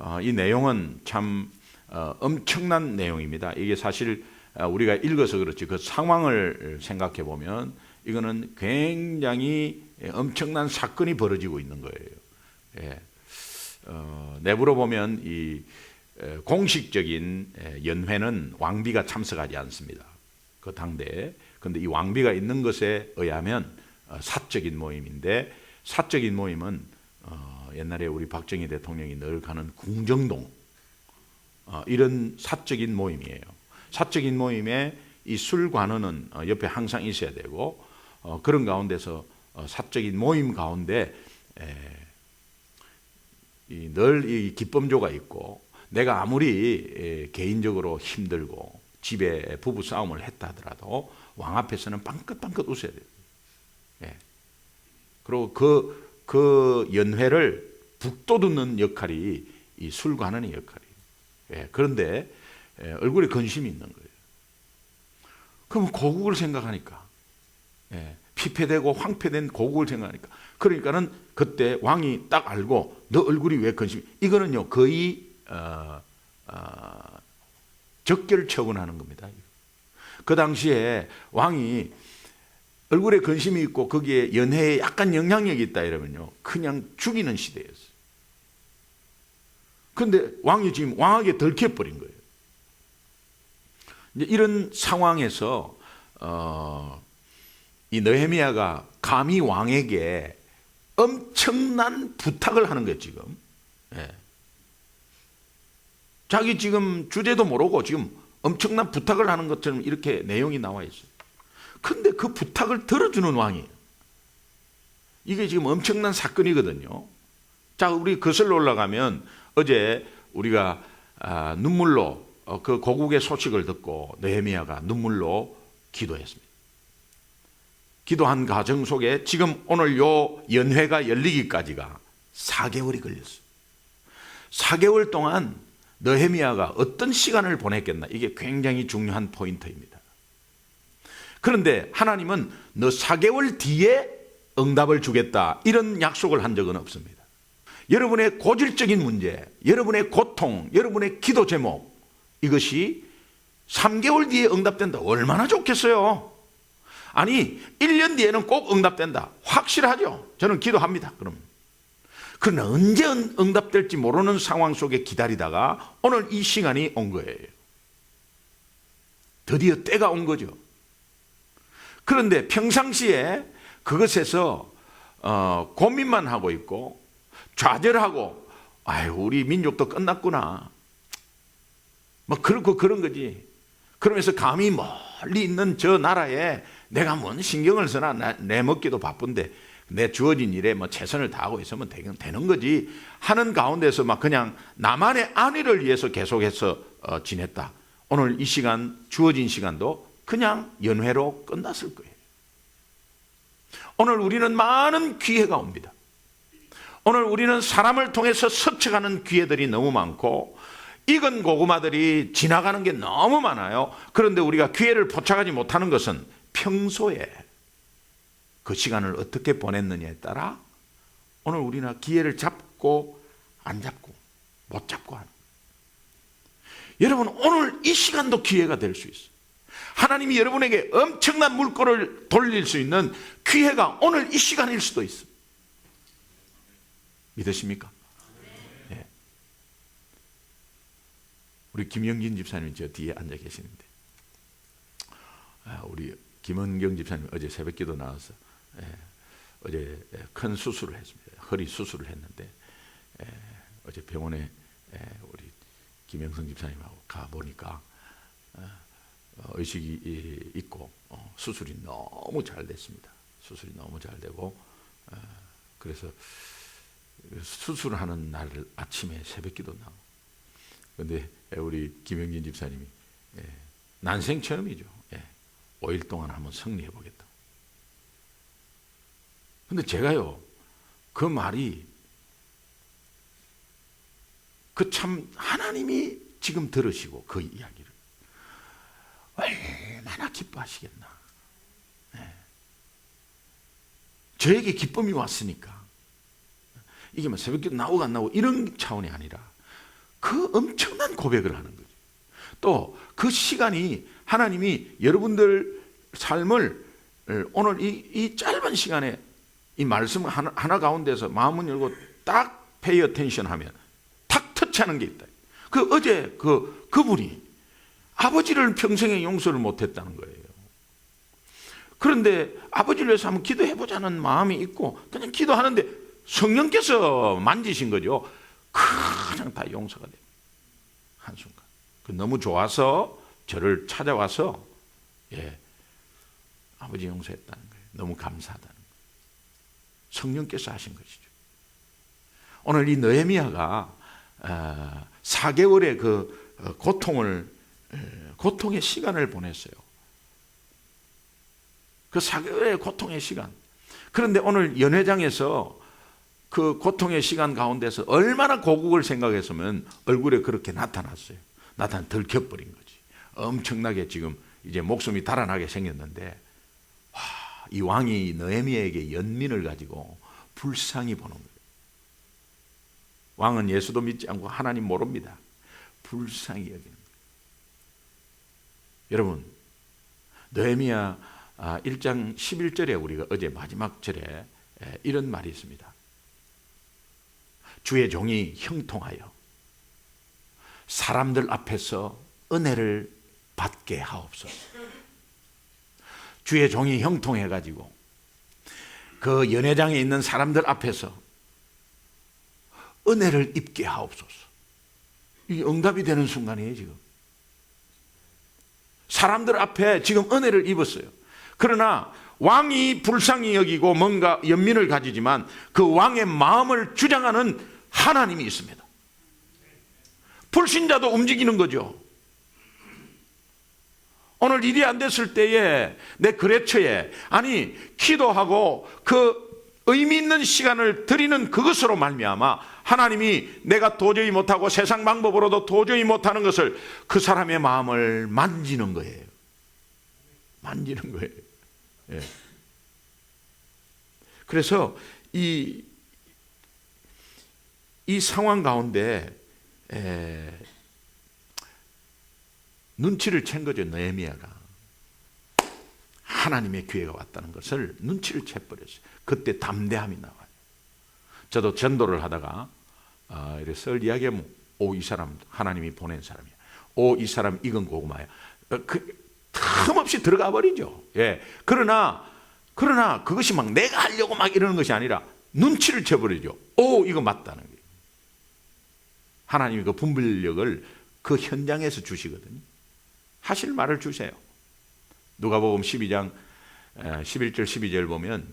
어, 이 내용은 참 어, 엄청난 내용입니다. 이게 사실 어, 우리가 읽어서 그렇지 그 상황을 생각해 보면 이거는 굉장히 엄청난 사건이 벌어지고 있는 거예요. 예. 어, 내부로 보면 이 에, 공식적인 에, 연회는 왕비가 참석하지 않습니다. 그 당대에. 근데 이 왕비가 있는 것에 의하면 어, 사적인 모임인데 사적인 모임은 어, 옛날에 우리 박정희 대통령이 늘 가는 궁정동 어, 이런 사적인 모임이에요. 사적인 모임에 이 술관원은 어, 옆에 항상 있어야 되고 어, 그런 가운데서 어, 사적인 모임 가운데 늘이 기쁨조가 있고 내가 아무리 에, 개인적으로 힘들고 집에 부부 싸움을 했다 하더라도 왕 앞에서는 빵긋빵긋 웃어야 돼요. 예. 그리고 그, 그 연회를 북돋우는 역할이 이 술관원의 역할이에요. 예. 그런데 예, 얼굴에 근심이 있는 거예요. 그러면 고국을 생각하니까 예, 피폐되고 황폐된 고국을 생각하니까 그러니까는 그때 왕이 딱 알고 너 얼굴이 왜 근심? 이거는요 거의 어, 어, 적결 처분하는 겁니다. 그 당시에 왕이 얼굴에 근심이 있고 거기에 연회에 약간 영향력이 있다 이러면요 그냥 죽이는 시대였어요. 근데 왕이 지금 왕에게 들켜버린 거예요. 이제 이런 상황에서 어, 이 느헤미야가 감히 왕에게 엄청난 부탁을 하는 거예요 지금. 예. 자기 지금 주제도 모르고 지금 엄청난 부탁을 하는 것처럼 이렇게 내용이 나와 있어요. 근데 그 부탁을 들어주는 왕이에요. 이게 지금 엄청난 사건이거든요. 자, 우리 거슬러 올라가면 어제 우리가 아, 눈물로 어, 그 고국의 소식을 듣고 느헤미야가 눈물로 기도했습니다. 기도한 과정 속에 지금 오늘 요 연회가 열리기까지가 4개월이 걸렸어요. 4개월 동안 느헤미야가 어떤 시간을 보냈겠나 이게 굉장히 중요한 포인트입니다. 그런데 하나님은 너 4개월 뒤에 응답을 주겠다 이런 약속을 한 적은 없습니다. 여러분의 고질적인 문제, 여러분의 고통, 여러분의 기도 제목 이것이 3개월 뒤에 응답된다. 얼마나 좋겠어요. 아니 1년 뒤에는 꼭 응답된다. 확실하죠. 저는 기도합니다. 그럼 그러나 언제 응답될지 모르는 상황 속에 기다리다가 오늘 이 시간이 온 거예요. 드디어 때가 온 거죠. 그런데 평상시에 그것에서 어, 고민만 하고 있고 좌절하고 아유 우리 민족도 끝났구나. 뭐 그렇고 그런 거지. 그러면서 감히 멀리 있는 저 나라에 내가 뭔 신경을 쓰나 내 먹기도 바쁜데 내 주어진 일에 뭐 최선을 다하고 있으면 되는 거지 하는 가운데서 막 그냥 나만의 안위를 위해서 계속해서 어, 지냈다. 오늘 이 시간 주어진 시간도 그냥 연회로 끝났을 거예요. 오늘 우리는 많은 기회가 옵니다. 오늘 우리는 사람을 통해서 스쳐가는 기회들이 너무 많고 익은 고구마들이 지나가는 게 너무 많아요. 그런데 우리가 기회를 포착하지 못하는 것은 평소에 그 시간을 어떻게 보냈느냐에 따라 오늘 우리는 기회를 잡고 안 잡고 못 잡고 하는 여러분 오늘 이 시간도 기회가 될 수 있어요. 하나님이 여러분에게 엄청난 물꼬를 돌릴 수 있는 기회가 오늘 이 시간일 수도 있어. 믿으십니까? 네. 우리 김영진 집사님 저 뒤에 앉아 계시는데 아, 우리 김은경 집사님 어제 새벽 기도 나와서 예, 어제 큰 수술을 했습니다. 허리 수술을 했는데 예, 어제 병원에 예, 우리 김영성 집사님하고 가 보니까 어, 의식이 있고 어, 수술이 너무 잘 됐습니다. 수술이 너무 잘 되고 어, 그래서 수술하는 날 아침에 새벽기도 나고 근데 우리 김영진 집사님이 난생 처음이죠. 5일 동안 한번 승리해 보겠다. 근데 제가요, 그 말이 그 참 하나님이 지금 들으시고 그 이야기를 얼마나 기뻐하시겠나. 네. 저에게 기쁨이 왔으니까 이게 뭐 새벽기도 나오고 안 나오고 이런 차원이 아니라 그 엄청난 고백을 하는 거죠. 또 그 시간이 하나님이 여러분들 삶을 오늘 이, 이 짧은 시간에 이 말씀 하나, 하나 가운데서 마음을 열고 딱 페이 어텐션 하면 탁 터치하는 게 있다. 그 어제 그 그분이 아버지를 평생에 용서를 못했다는 거예요. 그런데 아버지를 위해서 한번 기도해 보자는 마음이 있고 그냥 기도하는데 성령께서 만지신 거죠. 그냥 다 용서가 돼요. 한순간. 그 너무 좋아서 저를 찾아와서 예, 아버지 용서했다는 거예요. 너무 감사하다는 거예요. 성령께서 하신 것이죠. 오늘 이 느헤미야가 4개월의 그 어, 고통을 고통의 시간을 보냈어요. 그 4개월의 고통의 시간. 그런데 오늘 연회장에서 그 고통의 시간 가운데서 얼마나 고국을 생각했으면 얼굴에 그렇게 나타났어요. 나타나 들켜버린 거지. 엄청나게 지금 이제 목숨이 달아나게 생겼는데, 와, 이 왕이 느헤미야에게 연민을 가지고 불쌍히 보는 거예요. 왕은 예수도 믿지 않고 하나님 모릅니다. 불쌍히 거예요. 여러분, 느헤미야 1장 11절에 우리가 어제 마지막 절에 이런 말이 있습니다. 주의 종이 형통하여 사람들 앞에서 은혜를 받게 하옵소서. 주의 종이 형통해 가지고 그 연회장에 있는 사람들 앞에서 은혜를 입게 하옵소서. 이게 응답이 되는 순간이에요, 지금. 사람들 앞에 지금 은혜를 입었어요. 그러나 왕이 불쌍히 여기고 뭔가 연민을 가지지만 그 왕의 마음을 주장하는 하나님이 있습니다. 불신자도 움직이는 거죠. 오늘 일이 안 됐을 때에 내 거래처에 아니 기도하고 그 의미 있는 시간을 드리는 그것으로 말미암아 하나님이 내가 도저히 못하고 세상 방법으로도 도저히 못하는 것을 그 사람의 마음을 만지는 거예요. 만지는 거예요. 예. 그래서 이, 이 상황 가운데 에, 눈치를 챈 거죠 느헤미야가 하나님의 기회가 왔다는 것을 눈치를 채버렸어요. 그때 담대함이 나와요. 저도 전도를 하다가 어, 이렇게 썰 이야기하면 오 이 사람 하나님이 보낸 사람이야. 오 이 사람 익은 고구마야. 어, 그, 틈없이 들어가 버리죠. 예. 그러나 그러나 그것이 막 내가 하려고 막 이러는 것이 아니라 눈치를 채버리죠. 오 이거 맞다는 거예요. 하나님이 그 분별력을 그 현장에서 주시거든요. 하실 말을 주세요. 누가복음 12장 11절 12절 보면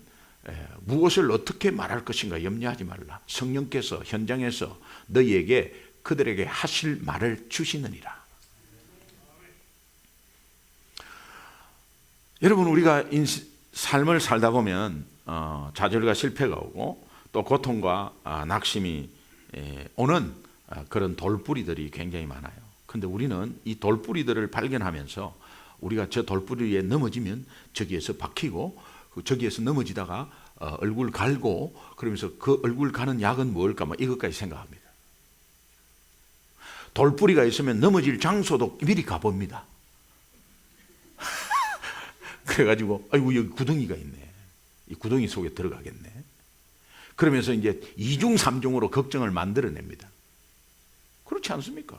무엇을 어떻게 말할 것인가 염려하지 말라. 성령께서 현장에서 너희에게 그들에게 하실 말을 주시느니라. 여러분 우리가 인시, 삶을 살다 보면 어, 좌절과 실패가 오고 또 고통과 아, 낙심이 에, 오는 아, 그런 돌뿌리들이 굉장히 많아요. 근데 우리는 이 돌뿌리들을 발견하면서 우리가 저 돌뿌리 위에 넘어지면 저기에서 박히고 그 저기에서 넘어지다가 어, 얼굴 갈고 그러면서 그 얼굴 가는 약은 뭘까 막 이것까지 생각합니다. 돌뿌리가 있으면 넘어질 장소도 미리 가봅니다. 그래가지고 아이고 여기 구덩이가 있네. 이 구덩이 속에 들어가겠네. 그러면서 이제 이중 삼중으로 걱정을 만들어냅니다. 그렇지 않습니까?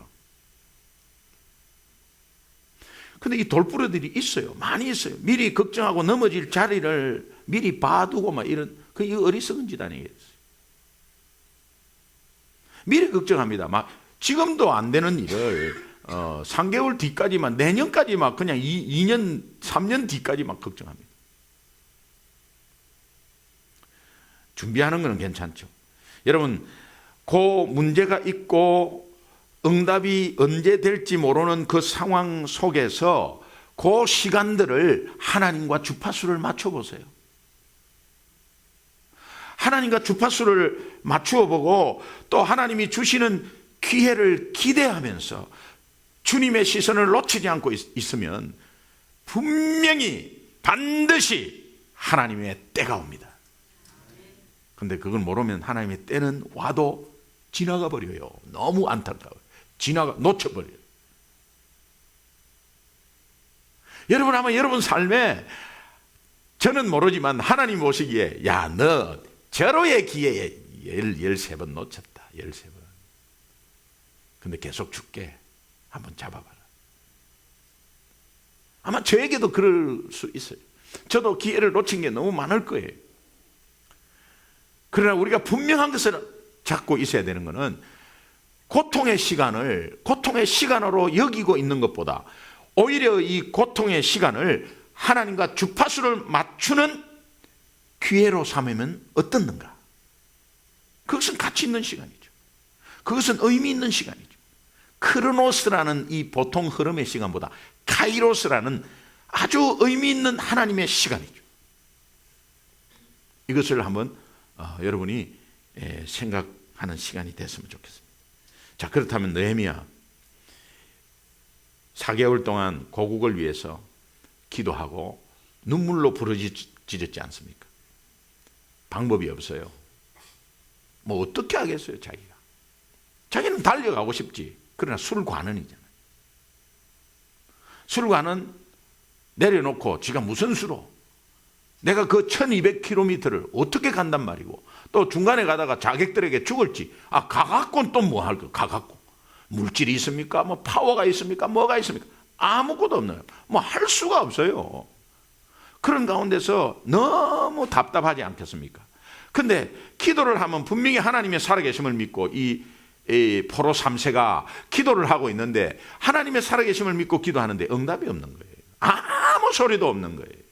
근데 이 돌부러들이 있어요. 많이 있어요. 미리 걱정하고 넘어질 자리를 미리 봐두고 막 이런 그 어리석은 짓 아니겠어요. 미리 걱정합니다. 막 지금도 안 되는 일을 어, 3개월 뒤까지만 내년까지 막 그냥 2, 2년 3년 뒤까지 막 걱정합니다. 준비하는 것은 괜찮죠. 여러분 그 문제가 있고 응답이 언제 될지 모르는 그 상황 속에서 그 시간들을 하나님과 주파수를 맞춰 보세요. 하나님과 주파수를 맞추어 보고 또 하나님이 주시는 기회를 기대하면서 주님의 시선을 놓치지 않고 있, 으면 분명히 반드시 하나님의 때가 옵니다. 근데 그걸 모르면 하나님의 때는 와도 지나가 버려요. 너무 안타까워요. 지나가 놓쳐버려요. 여러분 아마 여러분 삶에 저는 모르지만 하나님 보시기에 야 너 절호의 기회에 열, 열세 번 놓쳤다. 열세 번. 근데 계속 줄게. 한번 잡아봐라. 아마 저에게도 그럴 수 있어요. 저도 기회를 놓친 게 너무 많을 거예요. 그러나 우리가 분명한 것을 잡고 있어야 되는 것은 고통의 시간을 고통의 시간으로 여기고 있는 것보다 오히려 이 고통의 시간을 하나님과 주파수를 맞추는 기회로 삼으면 어떻는가? 그것은 가치 있는 시간이죠. 그것은 의미 있는 시간이죠. 크로노스라는 이 보통 흐름의 시간보다 카이로스라는 아주 의미 있는 하나님의 시간이죠. 이것을 한번 어, 여러분이 에, 생각하는 시간이 됐으면 좋겠습니다. 자 그렇다면 느헤미야 4개월 동안 고국을 위해서 기도하고 눈물로 부르짖었지 않습니까? 방법이 없어요. 뭐 어떻게 하겠어요, 자기가. 자기는 달려가고 싶지. 그러나 술관은이잖아요. 술관은 내려놓고 지가 무슨 수로 내가 그 1200km를 어떻게 간단 말이고 또 중간에 가다가 자객들에게 죽을지 아 가갖고는 또 뭐할거 가갖고 물질이 있습니까? 뭐 파워가 있습니까? 뭐가 있습니까? 아무것도 없나요? 뭐 할 수가 없어요. 그런 가운데서 너무 답답하지 않겠습니까? 근데 기도를 하면 분명히 하나님의 살아계심을 믿고 이, 이 포로 3세가 기도를 하고 있는데 하나님의 살아계심을 믿고 기도하는데 응답이 없는 거예요. 아무 소리도 없는 거예요.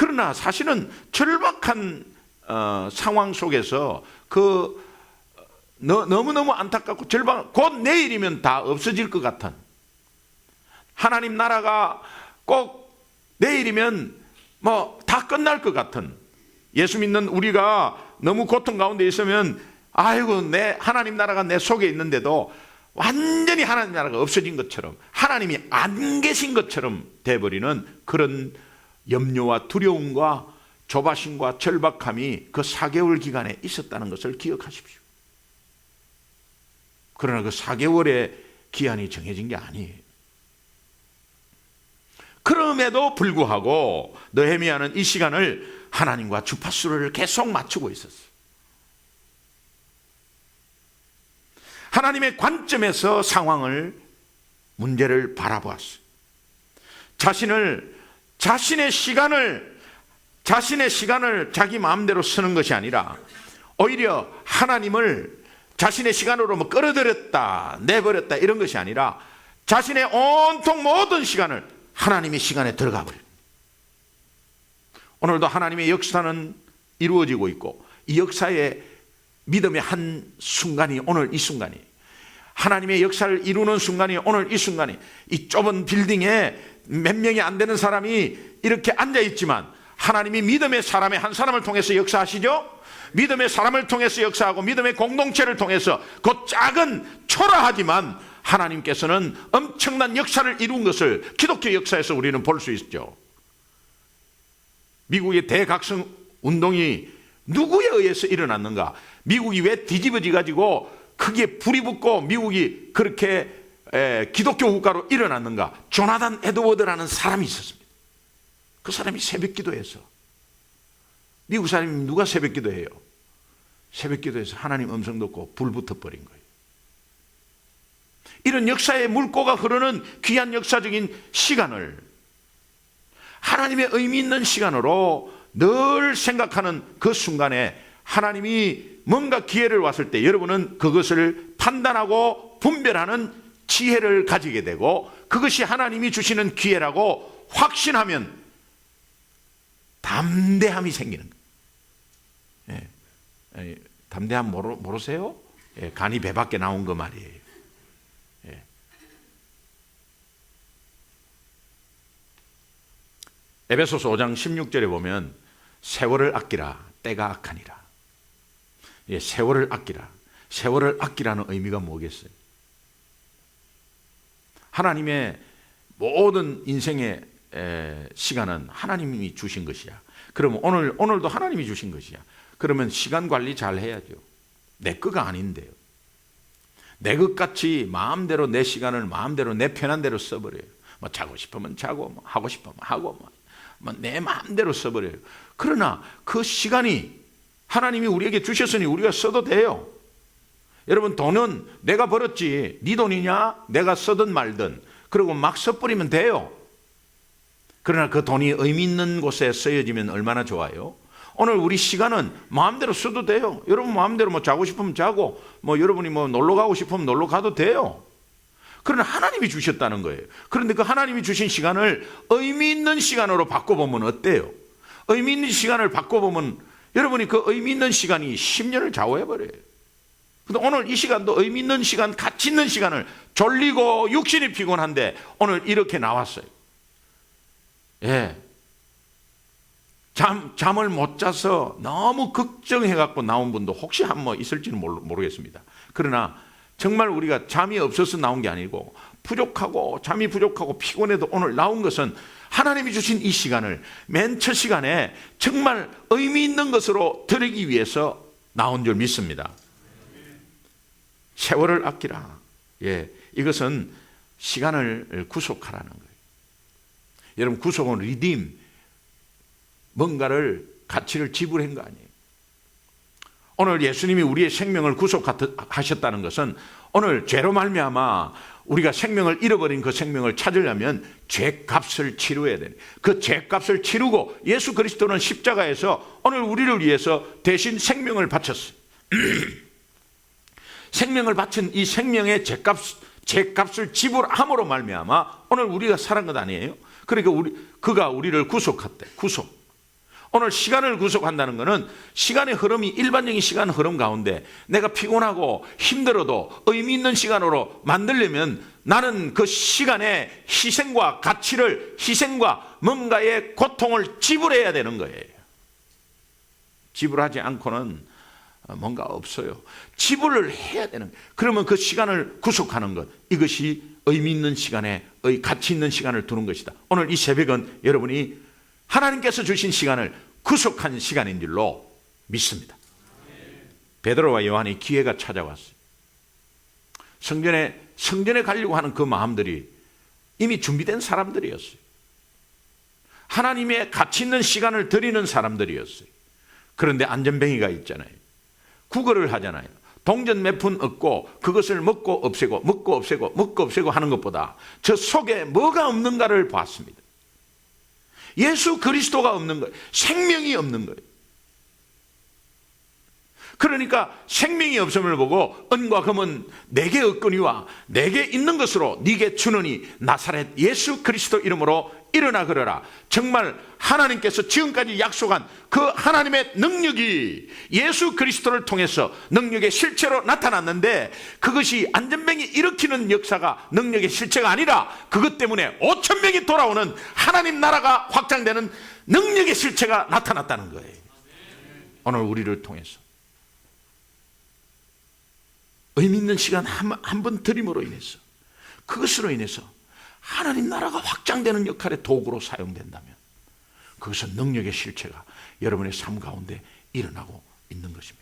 그러나 사실은 절박한 어, 상황 속에서 그 너, 너무너무 안타깝고 절박 곧 내일이면 다 없어질 것 같은 하나님 나라가 꼭 내일이면 뭐 다 끝날 것 같은 예수 믿는 우리가 너무 고통 가운데 있으면 아이고 내 하나님 나라가 내 속에 있는데도 완전히 하나님 나라가 없어진 것처럼 하나님이 안 계신 것처럼 돼버리는 그런 염려와 두려움과 조바심과 절박함이 그 4개월 기간에 있었다는 것을 기억하십시오. 그러나 그 4개월의 기한이 정해진 게 아니에요. 그럼에도 불구하고 느헤미야는 이 시간을 하나님과 주파수를 계속 맞추고 있었어요. 하나님의 관점에서 상황을 문제를 바라보았어요. 자신을 자신의 시간을 자신의 시간을 자기 마음대로 쓰는 것이 아니라 오히려 하나님을 자신의 시간으로 뭐 끌어들였다 내버렸다 이런 것이 아니라 자신의 온통 모든 시간을 하나님의 시간에 들어가 버려요. 오늘도 하나님의 역사는 이루어지고 있고 이 역사의 믿음의 한 순간이 오늘 이 순간이 하나님의 역사를 이루는 순간이 오늘 이 순간이 이 좁은 빌딩에 몇 명이 안 되는 사람이 이렇게 앉아 있지만 하나님이 믿음의 사람의 한 사람을 통해서 역사하시죠? 믿음의 사람을 통해서 역사하고 믿음의 공동체를 통해서 그 작은 초라하지만 하나님께서는 엄청난 역사를 이룬 것을 기독교 역사에서 우리는 볼 수 있죠. 미국의 대각성 운동이 누구에 의해서 일어났는가? 미국이 왜 뒤집어지 가지고 크게 불이 붙고 미국이 그렇게 에, 기독교 국가로 일어났는가? 조나단 에드워드라는 사람이 있었습니다. 그 사람이 새벽 기도해서 미국 사람이 누가 새벽 기도해요? 새벽 기도해서 하나님 음성 듣고 불 붙어버린 거예요. 이런 역사의 물꼬가 흐르는 귀한 역사적인 시간을 하나님의 의미 있는 시간으로 늘 생각하는 그 순간에 하나님이 뭔가 기회를 왔을 때 여러분은 그것을 판단하고 분별하는 지혜를 가지게 되고 그것이 하나님이 주시는 기회라고 확신하면 담대함이 생기는 거예요. 예. 예. 담대함 모르, 모르세요? 예. 간이 배 밖에 나온 거 말이에요. 예. 에베소서 5장 16절에 보면 세월을 아끼라 때가 악하니라. 예, 세월을 아끼라. 세월을 아끼라는 의미가 뭐겠어요? 하나님의 모든 인생의 에, 시간은 하나님이 주신 것이야. 그러면 오늘 오늘도 하나님이 주신 것이야. 그러면 시간 관리 잘 해야죠. 내 거가 아닌데요. 내 것 같이 마음대로 내 시간을 마음대로 내 편한 대로 써버려요. 뭐 자고 싶으면 자고, 뭐 하고 싶으면 하고, 뭐, 뭐내 마음대로 써버려요. 그러나 그 시간이 하나님이 우리에게 주셨으니 우리가 써도 돼요. 여러분 돈은 내가 벌었지 네 돈이냐 내가 쓰든 말든 그리고 막 써버리면 돼요. 그러나 그 돈이 의미 있는 곳에 쓰여지면 얼마나 좋아요. 오늘 우리 시간은 마음대로 써도 돼요. 여러분 마음대로 뭐 자고 싶으면 자고 뭐 여러분이 뭐 놀러 가고 싶으면 놀러 가도 돼요. 그러나 하나님이 주셨다는 거예요. 그런데 그 하나님이 주신 시간을 의미 있는 시간으로 바꿔보면 어때요? 의미 있는 시간을 바꿔보면 여러분이 그 의미 있는 시간이 10년을 좌우해버려요. 근데 오늘 이 시간도 의미 있는 시간, 가치 있는 시간을 졸리고 육신이 피곤한데 오늘 이렇게 나왔어요. 예. 잠, 잠을 못 자서 너무 걱정해갖고 나온 분도 혹시 한 번 있을지는 모르, 모르겠습니다. 그러나 정말 우리가 잠이 없어서 나온 게 아니고 부족하고 잠이 부족하고 피곤해도 오늘 나온 것은 하나님이 주신 이 시간을 맨 첫 시간에 정말 의미 있는 것으로 드리기 위해서 나온 줄 믿습니다. 세월을 아끼라. 예, 이것은 시간을 구속하라는 거예요. 여러분 구속은 리딤 뭔가를 가치를 지불한 거 아니에요. 오늘 예수님이 우리의 생명을 구속하셨다는 것은 오늘 죄로 말미암아 우리가 생명을 잃어버린 그 생명을 찾으려면 죄값을 치루어야 되는 그 죄값을 치르고 예수 그리스도는 십자가에서 오늘 우리를 위해서 대신 생명을 바쳤어요. 생명을 바친 이 생명의 죄값 죄값을 지불함으로 말미암아 오늘 우리가 살은 것 아니에요? 그러니까 우리 그가 우리를 구속했대. 구속. 오늘 시간을 구속한다는 것은 시간의 흐름이 일반적인 시간 흐름 가운데 내가 피곤하고 힘들어도 의미 있는 시간으로 만들려면 나는 그 시간의 희생과 가치를 희생과 뭔가의 고통을 지불해야 되는 거예요. 지불하지 않고는 뭔가 없어요. 지불을 해야 되는. 그러면 그 시간을 구속하는 것 이것이 의미 있는 시간에 가치 있는 시간을 두는 것이다. 오늘 이 새벽은 여러분이 하나님께서 주신 시간을 구속한 시간인 줄로 믿습니다. 베드로와 요한이 기회가 찾아왔어요. 성전에 성전에 가려고 하는 그 마음들이 이미 준비된 사람들이었어요. 하나님의 가치 있는 시간을 드리는 사람들이었어요. 그런데 안전뱅이가 있잖아요. 구걸을 하잖아요. 동전 몇 푼 얻고 그것을 먹고 없애고 먹고 없애고 먹고 없애고 하는 것보다 저 속에 뭐가 없는가를 봤습니다. 예수 그리스도가 없는 거예요. 생명이 없는 거예요. 그러니까 생명이 없음을 보고 은과 금은 내게 없거니와 내게 있는 것으로 네게 주느니 나사렛 예수 그리스도 이름으로 일어나 그러라. 정말 하나님께서 지금까지 약속한 그 하나님의 능력이 예수 그리스도를 통해서 능력의 실체로 나타났는데 그것이 안전병이 일으키는 역사가 능력의 실체가 아니라 그것 때문에 5천 명이 돌아오는 하나님 나라가 확장되는 능력의 실체가 나타났다는 거예요. 오늘 우리를 통해서. 의미 있는 시간 한 번 드림으로 인해서 그것으로 인해서 하나님 나라가 확장되는 역할의 도구로 사용된다면 그것은 능력의 실체가 여러분의 삶 가운데 일어나고 있는 것입니다.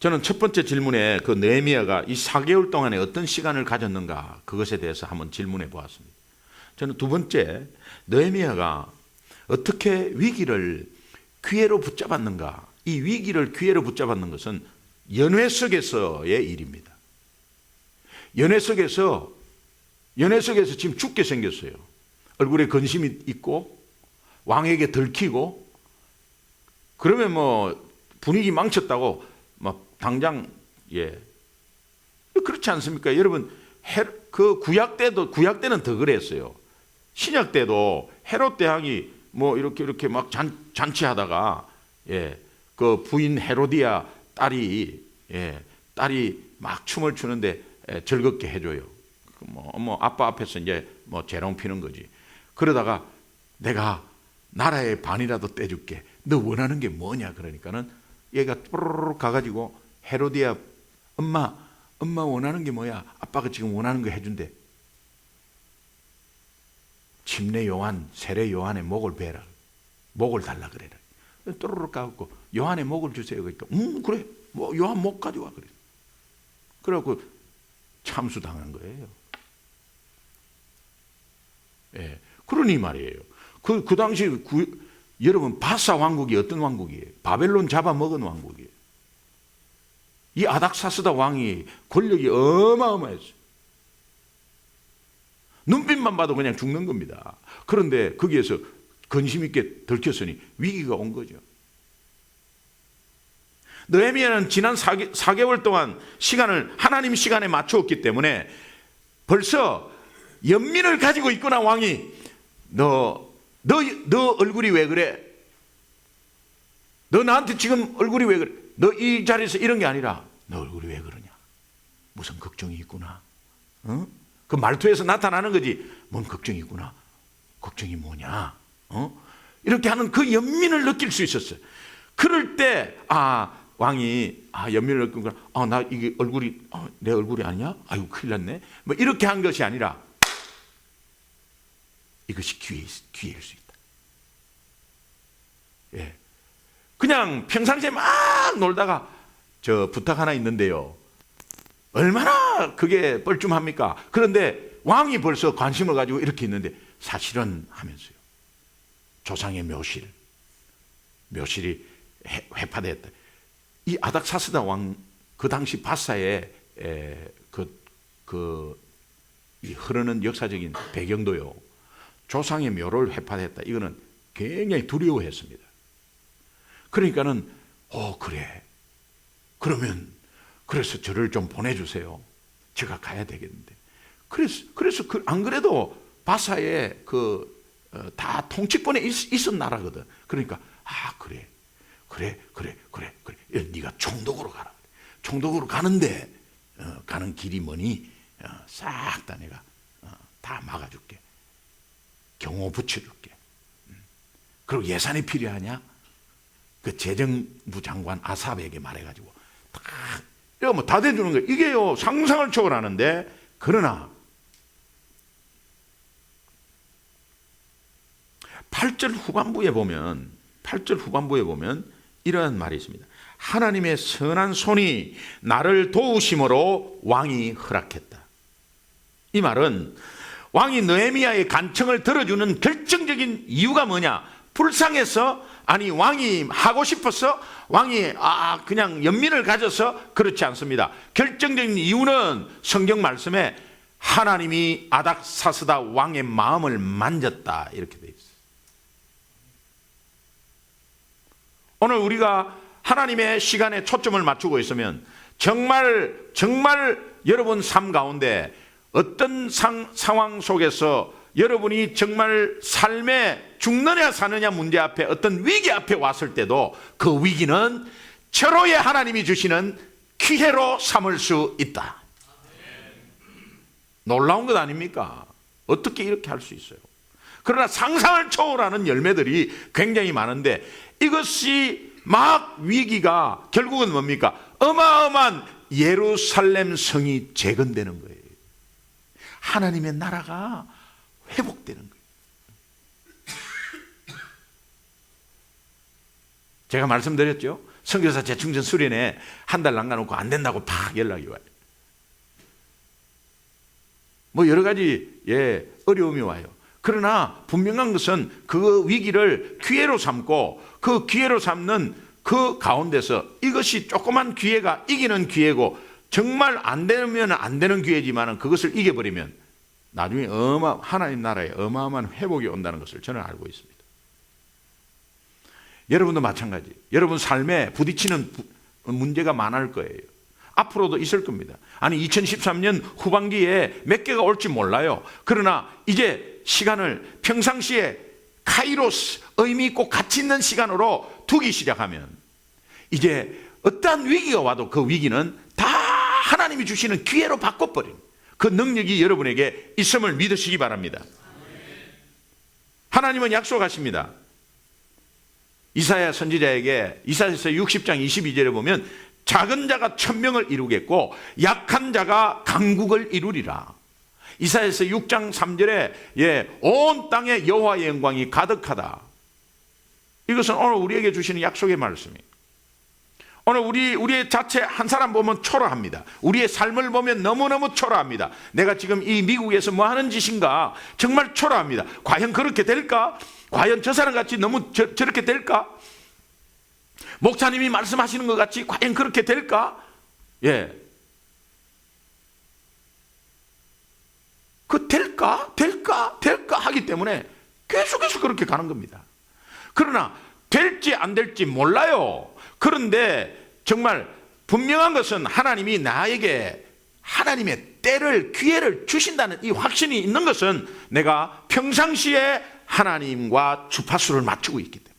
저는 첫 번째 질문에 그 네미아가 이 4개월 동안에 어떤 시간을 가졌는가 그것에 대해서 한번 질문해 보았습니다. 저는 두 번째 네미아가 어떻게 위기를 기회로 붙잡았는가? 이 위기를 기회로 붙잡았는 것은 연회 속에서의 일입니다. 연회 속에서 연회 속에서 지금 죽게 생겼어요. 얼굴에 근심이 있고 왕에게 들키고 그러면 뭐 분위기 망쳤다고 막 당장 예 그렇지 않습니까? 여러분 그 구약 때도 구약 때는 더 그랬어요. 신약 때도 헤롯 대왕이 뭐 이렇게 이렇게 막 잔, 잔치하다가 예, 그 부인 헤로디아 딸이 예, 딸이 막 춤을 추는데 예, 즐겁게 해줘요. 뭐, 뭐 아빠 앞에서 이제 뭐 재롱 피는 거지. 그러다가 내가 나라의 반이라도 떼줄게. 너 원하는 게 뭐냐? 그러니까는 얘가 뽀로로 가가지고 헤로디아 엄마 엄마 원하는 게 뭐야? 아빠가 지금 원하는 거 해준대. 침례 요한, 세례 요한의 목을 베라. 목을 달라 그래라. 또르륵 가고 요한의 목을 주세요. 그러니까 음 그래 뭐 요한 목 가져와 그래. 그래갖고 참수당한 거예요. 예, 그러니 말이에요. 그, 그 당시 구, 여러분 바사 왕국이 어떤 왕국이에요? 바벨론 잡아먹은 왕국이에요. 이 아닥사스다 왕이 권력이 어마어마했어요. 눈빛만 봐도 그냥 죽는 겁니다. 그런데 거기에서 근심 있게 들켰으니 위기가 온 거죠. 느헤미야는 지난 4개, 4개월 동안 시간을 하나님 시간에 맞추었기 때문에 벌써 연민을 가지고 있구나 왕이 너, 너, 너 얼굴이 왜 그래? 너 나한테 지금 얼굴이 왜 그래? 너 이 자리에서 이런 게 아니라 너 얼굴이 왜 그러냐? 무슨 걱정이 있구나. 어? 그 말투에서 나타나는 거지. 뭔 걱정이 있구나. 걱정이 뭐냐? 어? 이렇게 하는 그 연민을 느낄 수 있었어요. 그럴 때, 아, 왕이, 아, 연민을 느끼고, 아, 나 이게 얼굴이, 아, 내 얼굴이 아니야? 아이고, 큰일 났네. 뭐 이렇게 한 것이 아니라, 이것이 기회, 기회일 수 있다. 예. 그냥 평상시에 막 놀다가, 저 부탁 하나 있는데요. 얼마나 그게 뻘쭘합니까? 그런데 왕이 벌써 관심을 가지고 이렇게 있는데 사실은 하면서요. 조상의 묘실, 묘실이 해- 회파됐다. 이 아닥사스다 왕 그 당시 바사의 에, 그, 그, 이 흐르는 역사적인 배경도요. 조상의 묘를 회파했다. 이거는 굉장히 두려워했습니다. 그러니까는, 어, 그래. 그러면 그래서 저를 좀 보내주세요. 제가 가야 되겠는데. 그래서 그래서 그, 안 그래도 바사의 그다 통치권에 있, 있었 나라거든. 그러니까 아 그래 그래 그래 그래 그래 야, 네가 총독으로 가라. 총독으로 가는데 어, 가는 길이 뭐니 어, 싹다 내가 어, 다 막아줄게. 경호 붙여줄게. 음. 그리고 예산이 필요하냐? 그 재정부 장관 아삽에게 말해가지고 다 이거 뭐 다 대주는 거예요. 이게요 상상을 초월하는데 그러나 8절 후반부에 보면 8절 후반부에 보면 이러한 말이 있습니다. 하나님의 선한 손이 나를 도우심으로 왕이 허락했다. 이 말은 왕이 느헤미야의 간청을 들어주는 결정적인 이유가 뭐냐? 불쌍해서 아니 왕이 하고 싶어서 왕이 아 그냥 연민을 가져서 그렇지 않습니다. 결정적인 이유는 성경 말씀에 하나님이 아닥사스다 왕의 마음을 만졌다 이렇게 돼 있어요. 오늘 우리가 하나님의 시간에 초점을 맞추고 있으면 정말 정말 여러분 삶 가운데 어떤 상, 상황 속에서 여러분이 정말 삶에 죽느냐 사느냐 문제 앞에 어떤 위기 앞에 왔을 때도 그 위기는 절호의 하나님이 주시는 기회로 삼을 수 있다. 놀라운 것 아닙니까? 어떻게 이렇게 할 수 있어요? 그러나 상상을 초월하는 열매들이 굉장히 많은데 이것이 막 위기가 결국은 뭡니까? 어마어마한 예루살렘 성이 재건되는 거예요. 하나님의 나라가 회복되는 거예요. 제가 말씀드렸죠. 선교사 재충전 수련회 한 달 남겨놓고 안 된다고 팍 연락이 와요. 뭐 여러 가지 예 어려움이 와요. 그러나 분명한 것은 그 위기를 기회로 삼고 그 기회로 삼는 그 가운데서 이것이 조그만 기회가 이기는 기회고 정말 안 되면 안 되는 기회지만은 그것을 이겨버리면 나중에 어마 하나님 나라에 어마어마한 회복이 온다는 것을 저는 알고 있습니다. 여러분도 마찬가지. 여러분 삶에 부딪히는 부- 문제가 많을 거예요. 앞으로도 있을 겁니다. 아니 2013년 후반기에 몇 개가 올지 몰라요. 그러나 이제 시간을 평상시에 카이로스 의미 있고 가치 있는 시간으로 두기 시작하면 이제 어떠한 위기가 와도 그 위기는 다 하나님이 주시는 기회로 바꿔버린 그 능력이 여러분에게 있음을 믿으시기 바랍니다. 하나님은 약속하십니다. 이사야 선지자에게 이사야서 60장 22절에 보면 작은 자가 천명을 이루겠고 약한 자가 강국을 이루리라. 이사야서 6장 3절에 예, 온 땅에 여호와의 영광이 가득하다. 이것은 오늘 우리에게 주시는 약속의 말씀이에요. 오늘 우리 우리의 자체 한 사람 보면 초라합니다. 우리의 삶을 보면 너무너무 초라합니다. 내가 지금 이 미국에서 뭐 하는 짓인가 정말 초라합니다. 과연 그렇게 될까? 과연 저 사람 같이 너무 저, 저렇게 될까? 목사님이 말씀하시는 것 같이 과연 그렇게 될까? 예. 그 될까? 될까? 될까? 하기 때문에 계속해서 그렇게 가는 겁니다. 그러나 될지 안 될지 몰라요. 그런데 정말 분명한 것은 하나님이 나에게 하나님의 때를 기회를 주신다는 이 확신이 있는 것은 내가 평상시에 하나님과 주파수를 맞추고 있기 때문에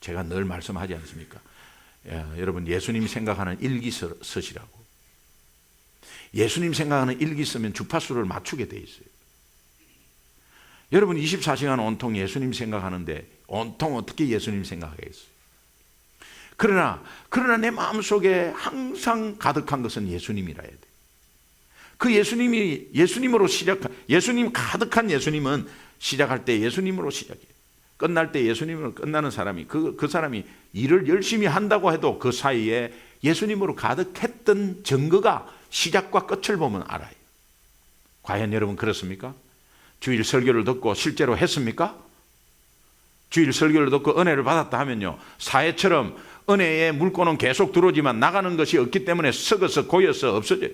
제가 늘 말씀하지 않습니까? 예, 여러분 예수님 생각하는 일기 써- 쓰시라고 예수님 생각하는 일기 쓰면 주파수를 맞추게 돼 있어요. 여러분 24시간 온통 예수님 생각하는데 온통 어떻게 예수님 생각하겠어요? 그러나 그러나 내 마음속에 항상 가득한 것은 예수님이라 해야 돼. 그 예수님이 예수님으로 시작 예수님 가득한 예수님은 시작할 때 예수님으로 시작해. 끝날 때 예수님으로 끝나는 사람이 그, 그 사람이 일을 열심히 한다고 해도 그 사이에 예수님으로 가득했던 증거가 시작과 끝을 보면 알아요. 과연 여러분 그렇습니까? 주일 설교를 듣고 실제로 했습니까? 주일 설교를 듣고 은혜를 받았다 하면요. 사회처럼 은혜의 물꼬는 계속 들어오지만 나가는 것이 없기 때문에 썩어서 고여서 없어져요.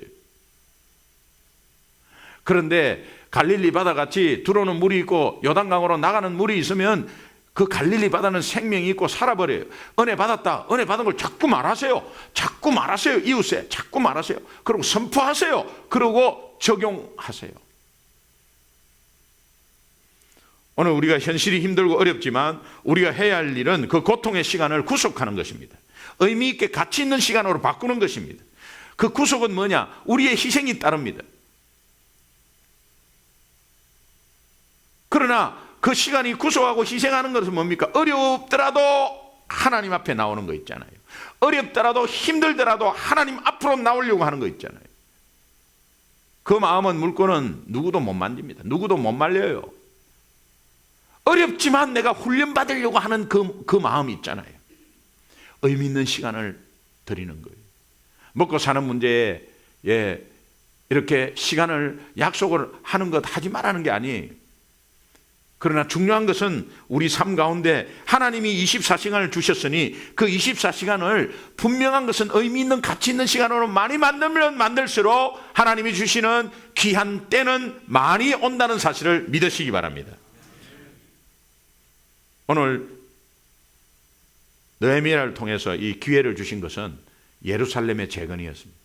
그런데 갈릴리 바다 같이 들어오는 물이 있고 요단강으로 나가는 물이 있으면 그 갈릴리 바다는 생명이 있고 살아버려요. 은혜 받았다. 은혜 받은 걸 자꾸 말하세요. 자꾸 말하세요. 이웃에 자꾸 말하세요. 그리고 선포하세요. 그리고 적용하세요. 오늘 우리가 현실이 힘들고 어렵지만 우리가 해야 할 일은 그 고통의 시간을 구속하는 것입니다. 의미 있게 가치 있는 시간으로 바꾸는 것입니다. 그 구속은 뭐냐? 우리의 희생이 따릅니다. 그러나 그 시간이 구속하고 희생하는 것은 뭡니까? 어렵더라도 하나님 앞에 나오는 거 있잖아요. 어렵더라도 힘들더라도 하나님 앞으로 나오려고 하는 거 있잖아요. 그 마음은 물건은 누구도 못 만집니다. 누구도 못 말려요. 어렵지만 내가 훈련받으려고 하는 그, 그 마음이 있잖아요. 의미 있는 시간을 드리는 거예요. 먹고 사는 문제에 예, 이렇게 시간을 약속을 하는 것 하지 말라는 게 아니에요. 그러나 중요한 것은 우리 삶 가운데 하나님이 24시간을 주셨으니 그 24시간을 분명한 것은 의미 있는 가치 있는 시간으로 많이 만들면 만들수록 하나님이 주시는 귀한 때는 많이 온다는 사실을 믿으시기 바랍니다. 오늘 느헤미야를 통해서 이 기회를 주신 것은 예루살렘의 재건이었습니다.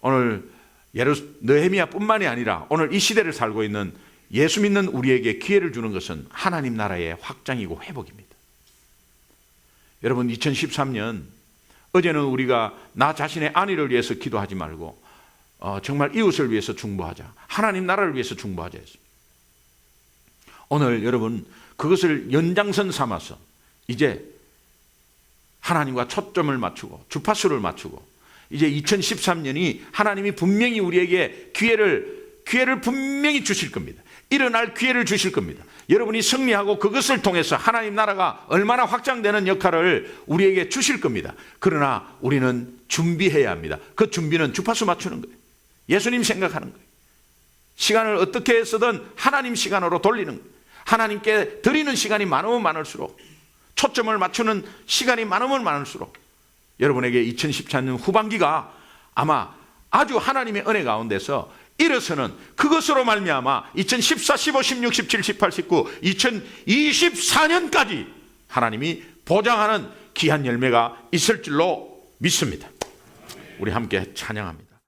오늘 예루 느헤미야뿐만이 아니라 오늘 이 시대를 살고 있는 예수 믿는 우리에게 기회를 주는 것은 하나님 나라의 확장이고 회복입니다. 여러분 2013년 어제는 우리가 나 자신의 안위를 위해서 기도하지 말고 어, 정말 이웃을 위해서 중보하자. 하나님 나라를 위해서 중보하자 했습니다. 오늘 여러분 그것을 연장선 삼아서 이제 하나님과 초점을 맞추고 주파수를 맞추고 이제 2013년이 하나님이 분명히 우리에게 기회를 기회를 분명히 주실 겁니다. 일어날 기회를 주실 겁니다. 여러분이 승리하고 그것을 통해서 하나님 나라가 얼마나 확장되는 역할을 우리에게 주실 겁니다. 그러나 우리는 준비해야 합니다. 그 준비는 주파수 맞추는 거예요. 예수님 생각하는 거예요. 시간을 어떻게 해서든 하나님 시간으로 돌리는 거예요. 하나님께 드리는 시간이 많으면 많을수록 초점을 맞추는 시간이 많으면 많을수록 여러분에게 2014년 후반기가 아마 아주 하나님의 은혜 가운데서 일어서는 그것으로 말미암아 2014, 15, 16, 17, 18, 19, 2024년까지 하나님이 보장하는 귀한 열매가 있을 줄로 믿습니다. 우리 함께 찬양합니다.